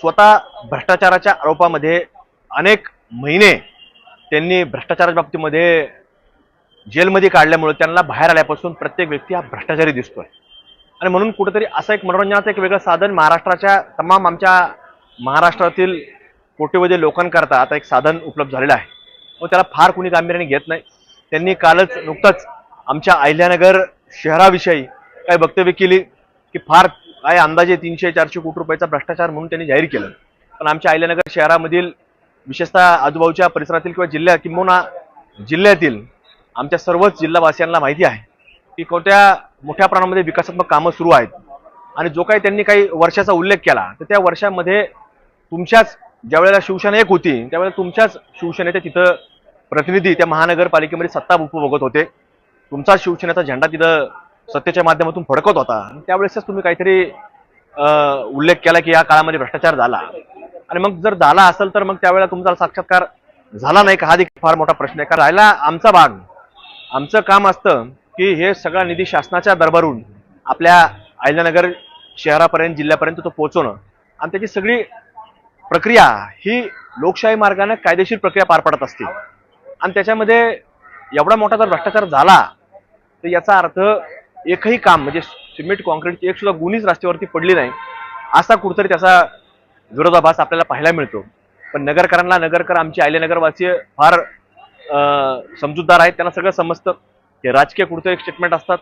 स्वतः भ्रष्टाचाराच्या आरोपामध्ये अनेक महिने त्यांनी भ्रष्टाचाराच्या बाबतीमध्ये जेलमध्ये काढल्यामुळे त्यांना बाहेर आल्यापासून प्रत्येक व्यक्ती हा भ्रष्टाचारी दिसतोय. आणि म्हणून कुठेतरी असं एक मनोरंजनाचं एक वेगळं साधन महाराष्ट्राच्या तमाम आमच्या महाराष्ट्रातील कोटीवधी लोकांकरता आता एक साधन उपलब्ध झालेलं आहे. व त्याला फार कुणी गांभीर्याने घेत नाही. त्यांनी कालच नुकतंच आमच्या अहिल्यानगर शहराविषयी काय वक्तव्य केली की फार काय अंदाजे तीनशे चारशे कोटी रुपयाचा भ्रष्टाचार म्हणून त्यांनी जाहीर केलं. पण आमच्या अहिल्यानगर शहरामधील विशेषतः आजूबाजूच्या परिसरातील किंवा जिल्ह्या किंबहुना जिल्ह्यातील आमच्या सर्वच जिल्हावासियांना माहिती आहे की कोणत्या मोठ्या प्रमाणामध्ये विकासात्मक कामं सुरू आहेत. आणि जो काही त्यांनी काही वर्षाचा उल्लेख केला तर त्या वर्षामध्ये तुमच्याच ज्या वेळेला शिवसेना एक होती त्यावेळेला तुमच्याच शिवसेनेचे तिथं प्रतिनिधी त्या महानगरपालिकेमध्ये सत्ता उपभोगत होते. तुमचा शिवसेनेचा झेंडा तिथं सत्तेच्या माध्यमातून फडकत होता. आणि त्यावेळेसच तुम्ही काहीतरी उल्लेख केला की या काळामध्ये भ्रष्टाचार झाला. आणि मग जर झाला असेल तर मग त्यावेळेला तुमचा साक्षात्कार झाला नाही का? हा देखील फार मोठा प्रश्न आहे. कारण राहिला आमचा भाग. आमचं काम असतं की हे सगळा निधी शासनाच्या दरबारून आपल्या अहिल्यानगर शहरापर्यंत जिल्ह्यापर्यंत तो पोहोचवणं. आणि त्याची सगळी प्रक्रिया ही लोकशाही मार्गाने कायदेशीर प्रक्रिया पार पडत असते. आणि त्याच्यामध्ये एवढा मोठा जर भ्रष्टाचार झाला तर याचा अर्थ एकही काम म्हणजे सिमेंट कॉन्क्रीटची एक सुद्धा गुणीच रस्त्यावरती पडली नाही असा कुठतरी त्याचा विरोधाभास आपल्याला पाहायला मिळतो. पण नगरकरांना नगरकर आमचे आयलेनगरवासी फार समजूतदार आहेत त्यांना सगळं समजतं. हे राजकीय कुठचं एक स्टेटमेंट असतात.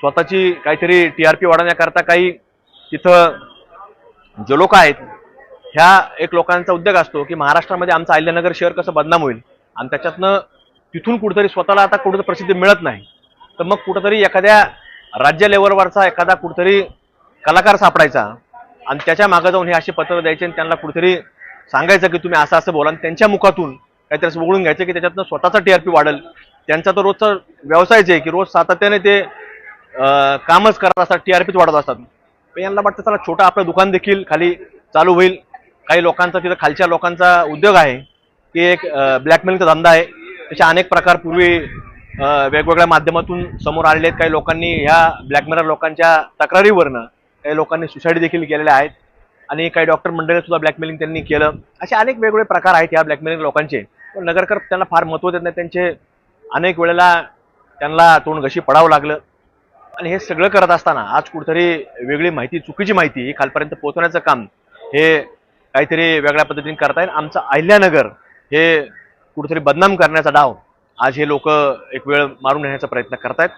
स्वतःची काहीतरी टी आर पी वाढवण्याकरता काही तिथं जे लोक आहेत ह्या एक लोकांचा उद्योग असतो की महाराष्ट्रामध्ये आमचं आयल्यानगर शहर कसं बदनाम होईल आणि त्याच्यातनं तिथून कुठंतरी स्वतःला आता कुठं प्रसिद्धी मिळत नाही. तर मग कुठंतरी एखाद्या राज्य लेवलवरचा एखादा कुठतरी कलाकार सापडायचा आणि त्याच्यामागे जाऊन हे असे पत्र द्यायचे आणि त्यांना कुठेतरी सांगायचं की तुम्ही असं असं बोला आणि त्यांच्या मुखातून काहीतरी असं वगळून घ्यायचं की त्याच्यातनं स्वतःचा टीआरपी वाढेल. त्यांचा तर रोजचा व्यवसायच आहे की रोज सातत्याने ते कामच करत असतात टीआरपीच वाढत असतात. पण यांना वाटतं चला छोटं आपलं दुकान देखील खाली चालू होईल. काही लोकांचा तिथं खालच्या लोकांचा उद्योग आहे की एक ब्लॅकमेलचा धंदा आहे. त्याचे अनेक प्रकार पूर्वी वेगवेगळ्या माध्यमातून समोर आलेले आहेत. काही लोकांनी ह्या ब्लॅकमेलर लोकांच्या तक्रारीवरनं काही लोकांनी सुसाईड देखील केलेल्या आहेत. आणि काही डॉक्टर मंडळी सुद्धा ब्लॅकमेलिंग त्यांनी केलं. असे अनेक वेगवेगळे प्रकार आहेत या ब्लॅकमेलिंग लोकांचे. पण नगरकर त्यांना फार महत्त्व देत नाही. त्यांचे अनेक वेळेला त्यांना तोंड घशी पडावं लागलं. आणि हे सगळं करत असताना आज कुठेतरी वेगळी माहिती चुकीची माहिती ही खालपर्यंत पोहोचवण्याचं काम हे काहीतरी वेगळ्या पद्धतीने करता येईल आमचं अहिल्यानगर हे कुठेतरी बदनाम करण्याचा डाव आज हे लोक एक वेळ मारून नेण्याचा प्रयत्न करतायत.